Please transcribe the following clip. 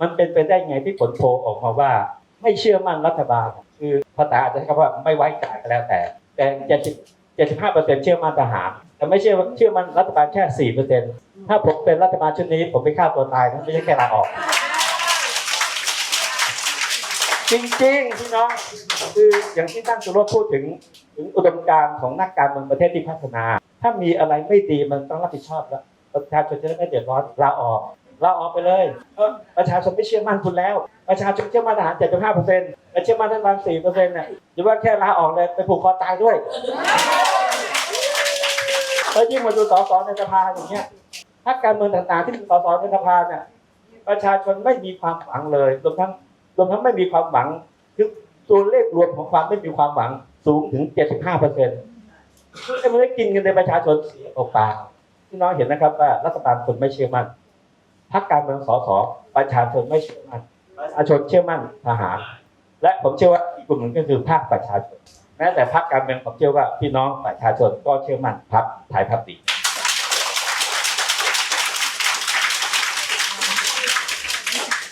มันเป็นไปได้ไงที่ผลโพออกมาว่า ไม่เชื่อมั่นรัฐบาล คือภาษาอาจจะใช้คำว่าไม่ไว้ใจก็แล้วแต่ แต่เจ็ดสิบเจ็ดสิบห้าเปอร์เซ็นต์เชื่อมั่นทหาร แต่ไม่เชื่อเชื่อมั่นรัฐบาลแค่สี่เปอร์เซ็นต์ถ้าผมเป็นรัฐบาลชุดนี้ ผมไปฆ่าตัวตายนะไม่ใช่แค่ลาออก จริงๆพี่น้องคืออย่างที่ท่านสุรพูดถึงถึงอุดมการณ์ของนักการเมืองประเทศที่พัฒนา ถ้ามีอะไรไม่ดีมันต้องรับผิดชอบแล้วประชาชนจะได้ไม่เดือดร้อนลาออก ลาออกไปเลยเออประชาชนไม่เชื่อมั่นคุณแล้ว ประชาชนเชื่อมั่นทหาร75เปอร์เซ็นต์แต่เชื่อมั่นท่านรัฐ4เปอร์เซ็นต์เนี่ยหรือว่าแค่ลาออกเลยไปผูกคอตายด้วยแล้วยิ่งมาดูสสในสภาอย่างเงี้ยถ้าการเมืองต่างๆที่เป็นสสในสภาเนี่ยประชาชนไม่มีความหวังเลยรวมทั้งรวมทั้งไม่มีความหวังคือตัวเลขรวมของความไม่มีความหวังสูงถึง 75เปอร์เซ็นต์ไม่ได้กินเงินในประชาชนเสียเปล่าๆพี่น้องเห็นนะครับว่ารัฐบาลคนไม่เชื่อมั่น พรรคการเมืองสสประชาชนไม่เชื่อมั่นประชาชนเชื่อมั่นทหาร และผมเชื่อว่าอีกกลุ่มหนึ่งก็คือภาคประชาชน แม้แต่พรรคการเมืองผมเชื่อว่าพี่น้องประชาชนก็เชื่อมั่นพรรคไทยพักดี